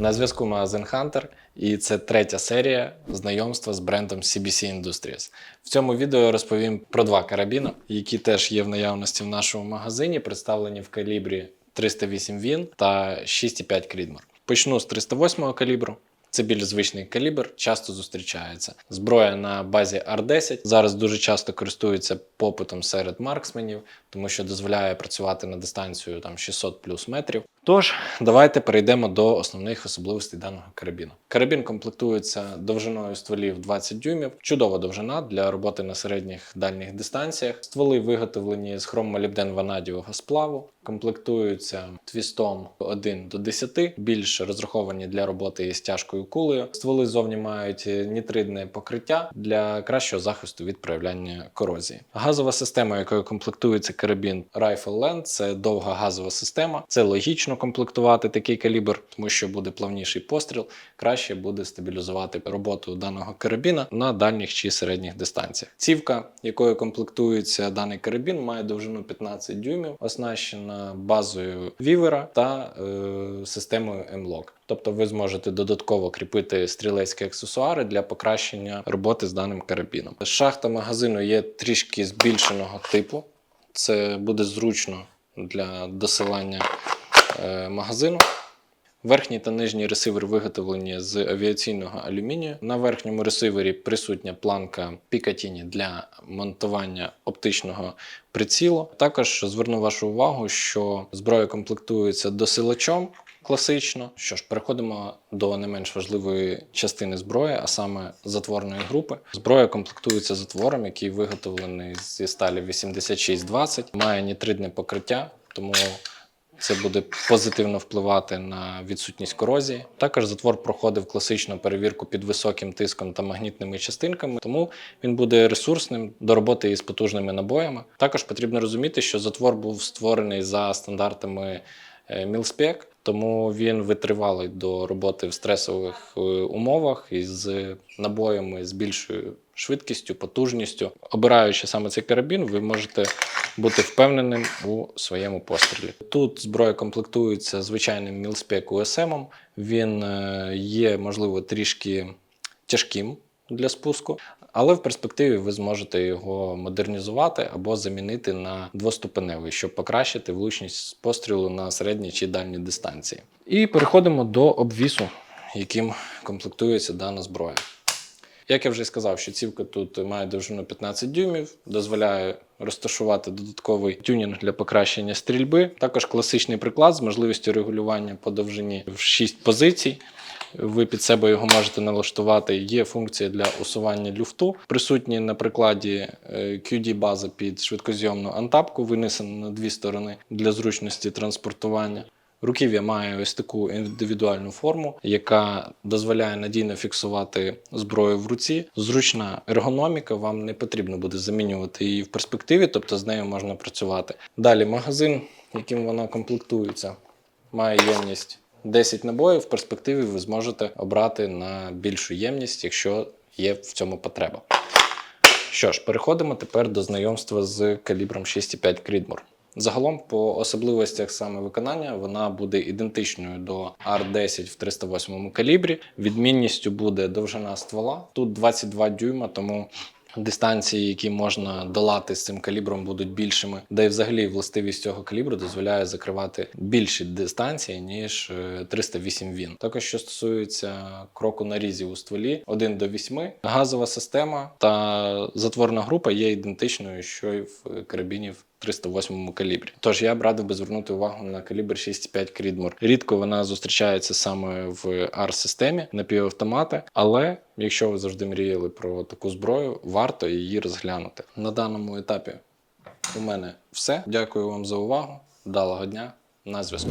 На зв'язку магазин Hunter, і це третя серія знайомства з брендом CBC Industries. В цьому відео я розповім про два карабіни, які теж є в наявності в нашому магазині, представлені в калібрі 308 Він та 6,5 Creedmoor. Почну з 308 калібру. Це більш звичний калібр, часто зустрічається. Зброя на базі R10 зараз дуже часто користується попитом серед марксменів, тому що дозволяє працювати на дистанцію там 600 плюс метрів. Тож, давайте перейдемо до основних особливостей даного карабіну. Карабін комплектується довжиною стволів 20 дюймів, чудова довжина для роботи на середніх дальніх дистанціях. Стволи виготовлені з хроммолібден ванадієвого сплаву, комплектуються твістом 1 до 10, більш розраховані для роботи із тяжкою кулею. Стволи зовні мають нітридне покриття для кращого захисту від проявляння корозії. Газова система, якою комплектується карабін Rifle Land, це довга газова система. Це логічно комплектувати такий калібр, тому що буде плавніший постріл, краще буде стабілізувати роботу даного карабіна на дальніх чи середніх дистанціях. Цівка, якою комплектується даний карабін, має довжину 15 дюймів, оснащена базою вівера та е, системою M-Lock. Тобто ви зможете додатково кріпити стрілецькі аксесуари для покращення роботи з даним карабіном. Шахта магазину є трішки збільшеного типу. Це буде зручно для досилання магазину. Верхній та нижній ресивер виготовлені з авіаційного алюмінію. На верхньому ресивері присутня планка Picatinny для монтування оптичного прицілу. Також зверну вашу увагу, що зброя комплектується досилачом класично. Що ж, переходимо до не менш важливої частини зброї, а саме затворної групи. Зброя комплектується затвором, який виготовлений зі сталі 8620, має нітридне покриття, тому це буде позитивно впливати на відсутність корозії. Також затвор проходив класичну перевірку під високим тиском та магнітними частинками, тому він буде ресурсним до роботи із потужними набоями. Також потрібно розуміти, що затвор був створений за стандартами е, Мілспек, тому він витривалий до роботи в стресових е, умовах із набоями з більшою швидкістю, потужністю. Обираючи саме цей карабін, ви можете бути впевненим у своєму пострілі. Тут зброя комплектується звичайним мілспек USM. Він е, є, можливо, трішки тяжким для спуску, але в перспективі ви зможете його модернізувати або замінити на двоступеневий, щоб покращити влучність пострілу на середній чи дальній дистанції. І переходимо до обвісу, яким комплектується дана зброя. Як я вже сказав, що цівка тут має довжину 15 дюймів, дозволяє розташувати додатковий тюнінг для покращення стрільби. Також класичний приклад з можливістю регулювання по довжині в 6 позицій. Ви під себе його можете налаштувати. Є функція для усування люфту. Присутні на прикладі QD-база під швидкозйомну антапку, винесена на дві сторони для зручності транспортування. Руків'я має ось таку індивідуальну форму, яка дозволяє надійно фіксувати зброю в руці. Зручна ергономіка, вам не потрібно буде замінювати її в перспективі, тобто з нею можна працювати. Далі магазин, яким вона комплектується, має ємність 10 набоїв. В перспективі ви зможете обрати на більшу ємність, якщо є в цьому потреба. Що ж, переходимо тепер до знайомства з калібром 6,5 Creedmoor. Загалом, по особливостях саме виконання, вона буде ідентичною до R10 в 308 калібрі. Відмінністю буде довжина ствола. Тут 22 дюйма, тому дистанції, які можна долати з цим калібром, будуть більшими. Да й взагалі властивість цього калібру дозволяє закривати більші дистанції, ніж е, 308 він. Також що стосується кроку нарізів у стволі 1 до 8, газова система та затворна група є ідентичною, що й в карабіні в 308 калібрі. Тож я б радив би звернути увагу на калібр 6,5 Creedmoor. Рідко вона зустрічається саме в ар-системі напівавтомати, але якщо ви завжди мріяли про таку зброю, варто її розглянути. На даному етапі у мене все. Дякую вам за увагу. Далого дня. На зв'язку.